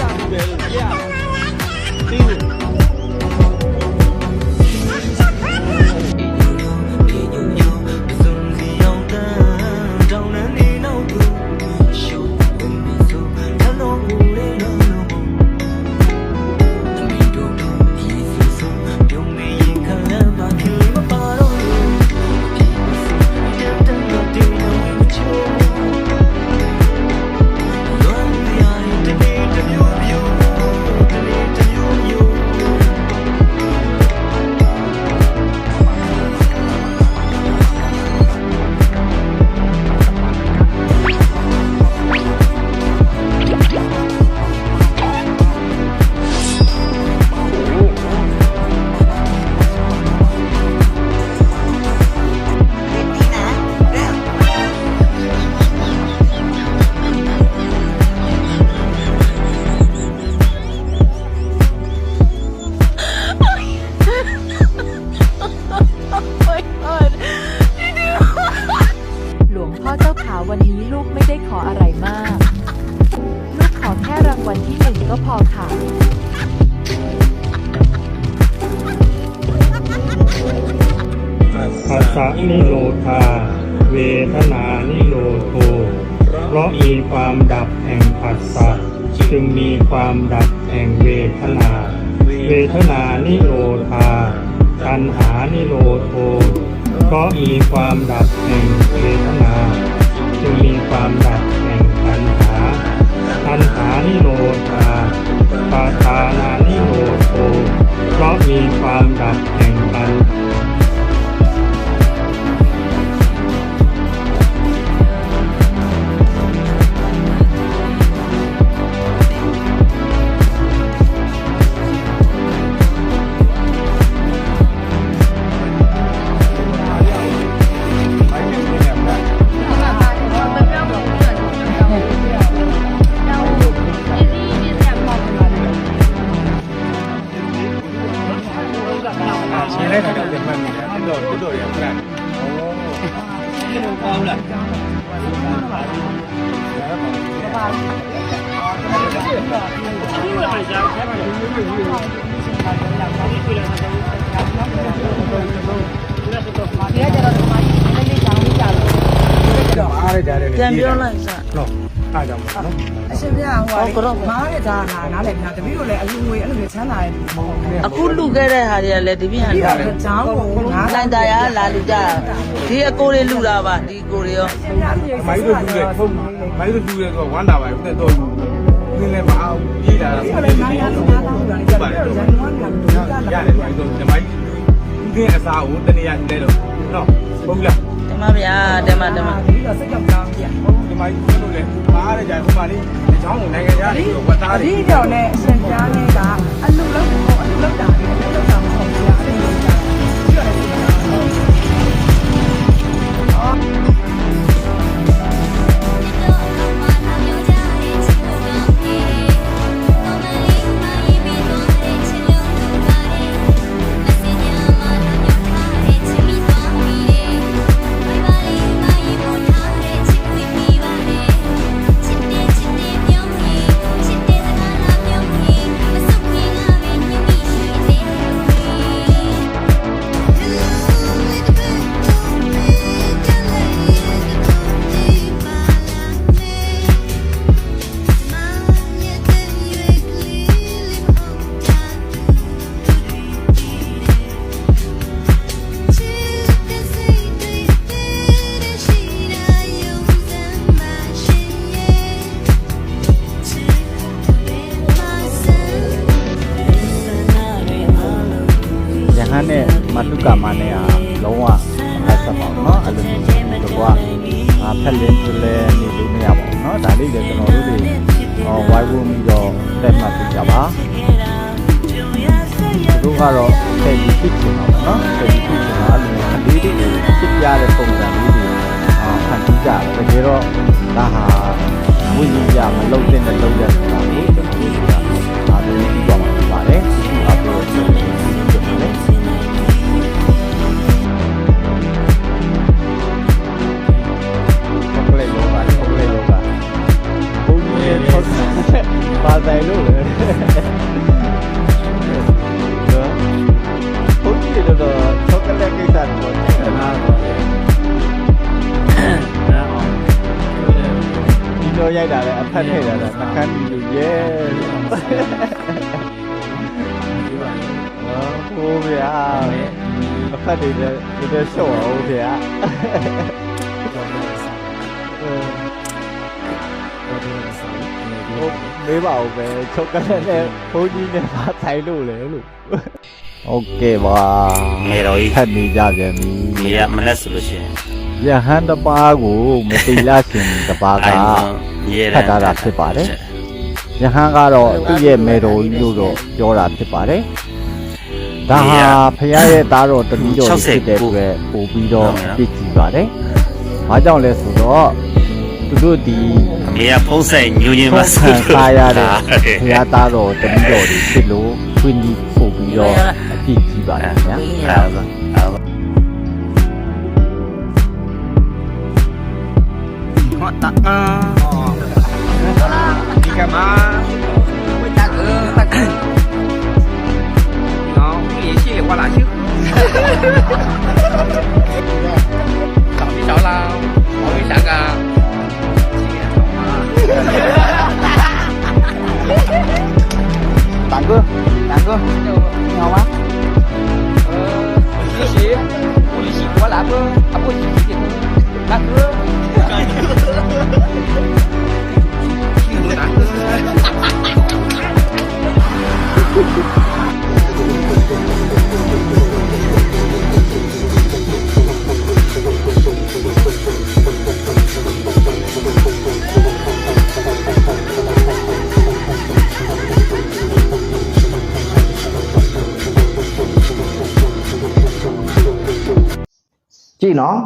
တန်ဖိုးမထားရင်ခနဲ့ วันนี้ลูกไม่ได้ขออะไรมาก ลูกขอแค่รางวัลที่หนึ่งก็พอค่ะภาษานิโรธา เวทนานิโรโทเพราะมีความดับแห่งผัสสะจึงมีความดับแห่งเวทนา เวทนานิโรธา ตัณหานิโรโทเพราะมีความดับแห่งเวทนา feeling from that ဒီလိုကောင်းလားတော့အားရကြတယ်ပြန်ပြောလိုက်စနော် အားကြောင့်ပါနော်အရှင်ပြဟိုကတော့မားတဲ့သားနာနားလည်ပြတပည့်တို့လည်းအလူငွေအဲ့လိုမျိုးချမ်းသာတဲ့လူမဟုတ်ဘူးအခုလူခဲ့တဲ့ဟာတွေကလည်းဒီပြန်ပြီးလာတော့ကျောင်းကိုငါးနိုင်တာရလာလူကြတာဒီအကိုတွေလူတာပါဒီကိုတွေရောမိုင်းတို့လူရဲ့ဖုန်းမိုင်းတို့လူရဲ့ဆိုဝမ်းတာပါဦးတဲ့တော့လူနင်းလည်းမအောင်ပြေးလာတာပြီးတော့လည်းနားရနားသားလို့လည်းကြည့်ပြီးတော့ရန်ကုန်ကလူကလာရတယ်မိုင်းတို့ဒီမိုင်းဦးင်းအစားကိုတနေရာနေတော့နော်ဟုတ်လားတ မဗျာတမတမပြီးတော့စိတ်ကြောက်ကြောင်းပြဒီမိုင်းတို့လည်းအားရကြဟိုမှာလေအချောင်းကိုနိုင်ငံသားတွေဝတ်သားတွေဒီတော့လည်းအရှင်ပြားလေးကအလူလုံးကိုအလူလုံးတာပြီးအလူလုံးတာမဟုတ် နဲ့မတုကမနဲ့ဟာလုံးဝအဆက်ပါဘူးเนาะအဲ့လိုမျိုးတော့ကအာဖက်လင်းဖလဲနေလို့မရပါဘူးเนาะဒါလေးလည်းကျွန်တော်တို့တွေဟောဝိုင်းဝန်းပြီးတော့တက်မှတ်ပြကြပါသူတို့ကတော့ဆယ်ကြီးဖြစ်ချင်တာပေါ့เนาะဆယ်ကြီးဖြစ်ချင်တာအဲ့လိုမျိုးကလေးတွေကိုဖြစ်ပြတဲ့ပုံစံလေးတွေအာဖန်တီးကြတယ်တကယ်တော့ဒါဟာဝိညာဉ်ကြမလုံတဲ့နဲ့လုံတဲ့ဆိုတာကိုကျွန်တော်တို့ကအားလုံးပြီးသွားမှာဖြစ်ပါတယ် ဖတ်နေတာကနှခမ်းဒီလူရဲ့ဟိုဗျာအဖတ်တွေလည်းဒီလိုရှော့အောင်ဗျာမေးပါဦးပဲချုပ်ကလက်နဲ့ဘုန်းကြီးနဲ့ပါဆိုင်လို့လေလို့โอเคပါ ငယ်တော်ကြီး ဖတ်နေကြပြန်ပြီ နေရမလက်ဆိုလို့ရှိရင် ယဟန်တစ်ပါးကိုမတိလာခင်တစ်ပါးက ရေ ဖတ်ထားတာဖြစ်ပါတယ်ယဟန်ကတော့သူ့ရဲ့မေတော်ကြီးလို့တော့ပြောတာဖြစ်ပါတယ်။ဒါဟာဖခင်ရဲ့သားတော်တတိတော်ကြီးဖြစ်တဲ့အတွက်ပို့ပြီးတော့ပြည့်ကြည့်ပါတယ်။ဘာကြောင့်လဲဆိုတော့သူတို့ဒီနေရဖုံးဆိုင်ညူညင်ဖပါန်ဆန်စားရတဲ့ဖခင်သားတော်တတိတော်ကြီးဖြစ်လို့ခွင့်ဒီပို့ပြီးတော့အပြည့်ကြည့်ပါတယ်ခင်ဗျာအဲ့ဒါအဲ့ ကြည့်နော်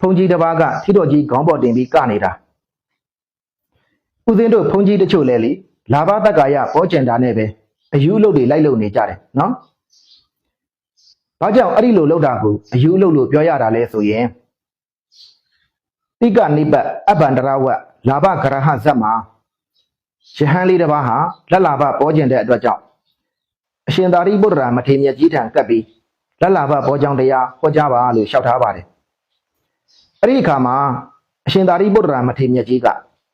ဖုန်ကြီးတစ်ပါးကထီတော်ကြီးခေါင်းပေါ်တင်ပြီးကနေတာဦးသိန်းတို့ဖုန်ကြီးတချို့လဲလေလာဘတက္ကာယပေါ်ကျင်တာနဲ့ပဲအယူအလုတ်တွေလိုက်လုံနေကြတယ်နော်ဘာကြောင့်အဲ့ဒီလိုလောက်တာကိုအယူအလုတ်လို့ပြောရတာလဲဆိုရင်တိကနိပတ်အဘန္တရဝတ်လာဘဂရဟဇတ်မှာယဟန်လေးတစ်ပါးဟာလက်လာဘပေါ်ကျင်တဲ့အတွက်ကြောင့်အရှင်သာရိပုတ္တရာမထေရမြတ်ကြီးထံကပ်ပြီးလက်လာဘပေါ်ကြောင်တရားဟောကြားပါလို့လျှောက်ထားပါတယ် အဲ့ဒီအခါမှာအရှင်သာရိပုတ္တရာမထေရမြတ်ကြီးက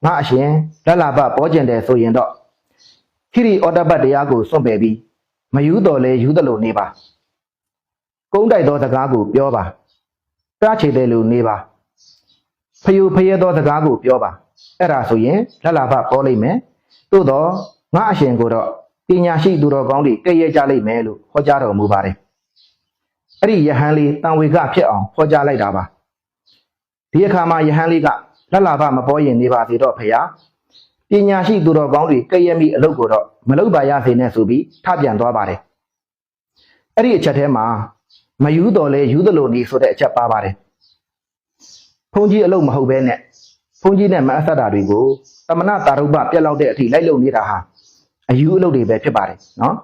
ငါအရှင်လက်လာဘပေါ်ကျင်တယ်ဆိုရင်တော့ခိရိဩတ္တပတ်တရားကိုစွန့်ပယ်ပြီးမယူတော်လဲယူသလိုနေပါကုန်းတိုက်သောစကားကိုပြောပါတားချေတယ်လို့နေပါဖယုဖယဲသောစကားကိုပြောပါအဲ့ဒါဆိုရင်လက်လာဘပေါ်လိမ့်မယ်သို့တော့ငါအရှင်ကိုတော့ပညာရှိသူတော်ကောင်းတွေကဲ့ရဲ့ကြလိမ့်မယ်လို့ဟောကြားတော်မူပါတယ်အဲ့ဒီယဟန်လေးတန်ဝေကဖြစ်အောင်ဟောကြားလိုက်တာပါ ဒီအခါမှာယဟန်လေးကလက်လာဘမပေါ်ရင်နေပါသေးတော့ဖေယာပညာရှိသူတော်ကောင်းတွေကဲ့ရဲ့မိအလုပ်ကိုတော့မလုပ်ပါရစေနဲ့ဆိုပြီးထပြန်သွားပါတယ်အဲ့ဒီအချက်ထဲမှာမယူတော်လဲယူသလိုနေဆိုတဲ့အချက်ပါပါတယ်ဖုန်ကြီးအလုပ်မဟုတ်ပဲနဲ့ဖုန်ကြီးနဲ့မအဆက်တာတွေကိုတမနာတာရုပပြက်လောက်တဲ့အထိလိုက်လုံနေတာဟာအယူအလုပ်တွေပဲဖြစ်ပါတယ်နော်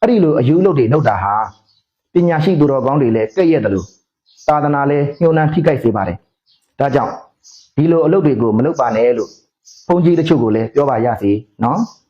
အဲ့ဒီလိုအယူအလုပ်တွေလုပ်တာဟာပညာရှိသူတော်ကောင်းတွေလည်းကဲ့ရဲ့တယ်လို့သာသနာလည်းညှိုးနှံထိခိုက်စေပါတယ် ဒါကြောင့်ဒီလိုအလုပ်တွေကိုမလုပ်ပါနဲ့လို့ဘုန်းကြီးတချို့ကိုလည်းပြောပါရစေနော်။